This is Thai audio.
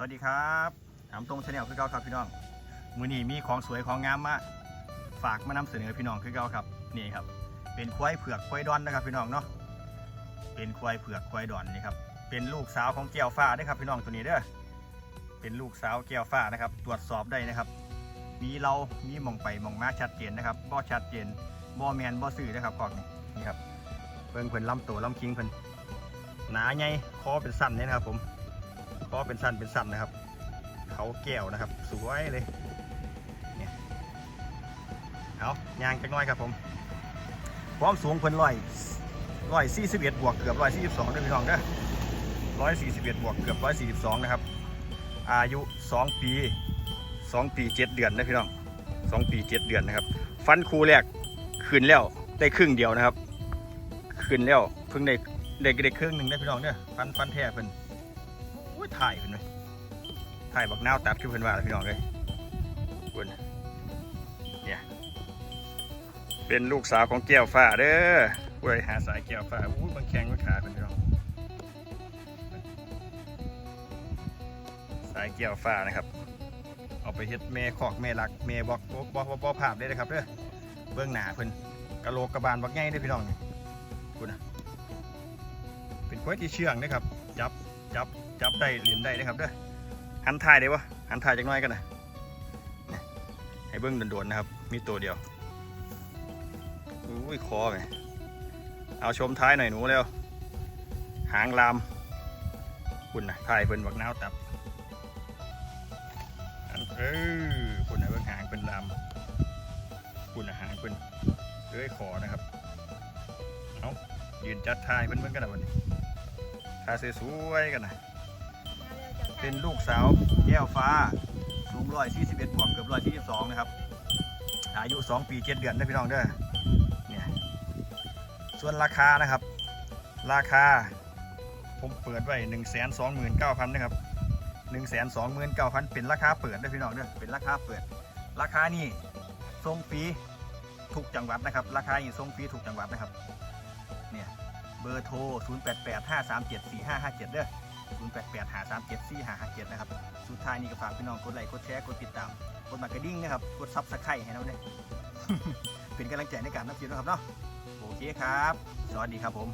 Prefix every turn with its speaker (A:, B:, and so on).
A: สวัสดีครับถามตรงชาแนลคือเก่าครับพี่น้อง มือนี้มีของสวยของงามมาฝากมานำเสนอพี่น้องคือเก่าครับ นี่ครับ เป็นควายเผือกควายดอนนะครับพี่น้องเนาะ เป็นควายเผือกควายดอนนี่ครับ เป็นลูกสาวของแก้วฟ้าเด้อครับพี่น้องตัวนี้เด้อ เป็นลูกสาวแก้วฟ้านะครับ ตรวจสอบได้นะครับ มีเรา มีมองไปมองมาชัดเจนนะครับบ่ชัดเจนบ่แมนบ่ซื่อนะครับกอกนี่นี่ครับเพิ่งเพิ่นลำตัวลำคิงเพิ่นหนาใหญ่คอเป็นสั้นเนี่ยนะครับผม คอเป็นสั้นเป็นสั้นนะครับ เขาแก้วนะครับ สวยเลยเนี่ยเอายางจักน้อยครับผมความสูงเพิ่นร้อยร้อยสี่สิบเอ็ดบวกเกือบร้อยสี่สิบสองด้วยพี่น้องเด้อร้อยสี่สิบเอ็ดบวกเกือบร้อยสี่สิบสองนะครับ อายุสองปีสองปีเจ็ดเดือนนะพี่น้องสองปีเจ็ดเดือนนะครับ ฟันคูแรกขึ้นแล้วได้ครึ่งเดียวนะครับ ขึ้นแล้วเพิ่งได้ได้ได้ครึ่งหนึ่งได้พี่น้องเด้อฟันฟันแท้เพิ่น ยถ่ายเพิ่นเลยถ่ายบักนาวตัดคือเพิ่นว่าล่ะพี่น้องเลยคุณเนี่ยเป็นลูกสาวของแก้วฟ้าเด้อเว้ยหาสายแก้วฟ้าอู้ยบางแข้งบางขาเพิ่นพี่น้องสายเกี่ยวฟ้านะครับ เอาไปเฮ็ดแม่คอกแม่ลักแม่บอกบอกบอกบอกบอกภาพได้เลยครับเด้อเบื้องหน้าเพิ่นกะโหลกกระบาลบักใหญ่เด้อพี่น้องคุณนะเป็นควายที่เชื่องนะครับ จับ จับจับได้เหรียญได้นะครับเด้อหันถ่ายได้ปะหันถ่ายจักน้อยกันนะให้เบื้องโดนๆนะครับ มีตัวเดียวอุ้ยคอไงเอาชมท้ายหน่อยหนูเร็วหางลามคุณนะถ่ายเพิ่นบักนาวตับอันเออคุณนะเบิ่งหางเป็นลำคุณนะหางเป็นเลื้อยคอนะครับเอายืนจัดถ่ายเพิ่นเบิ่งกันนะวันนี้ ถ่ายสวยๆกันนะเป็นลูกสาวแก้วฟ้า สูงร้อยสี่สิบเอ็ดบวกเกือบร้อยสี่สิบสองนะครับ อายุสองปีเจ็ดเดือนนะพี่น้องเด้อเนี่ยส่วนราคานะครับ ราคา ผมเปิดไว้หนึ่งแสนสองหมื่นเก้าพันนะครับหนึ่งแสนสองหมื่นเก้าพันเป็นราคาเปิดนะพี่น้องเด้อเป็นราคาเปิด ราคานี่ส่งฟรีทุกจังหวัดนะครับ ราคานี่ส่งฟรีทุกจังหวัดนะครับ เนี่ย เบอร์โทร 0 8 8 5 3 7 4 5 5 7 เด้อ0 8 8 5 3 7 4 5 5 7 นะครับ สุดท้ายนี่ก็ฝากพี่น้องกดไลค์ กดแชร์ กดติดตาม กดมากระดิ่งนะครับ กดซับสไครต์ให้เราด้วยเป็นกำลังใจในการนับชมนะครับเนาะ โอเคครับ สวัสดีครับผม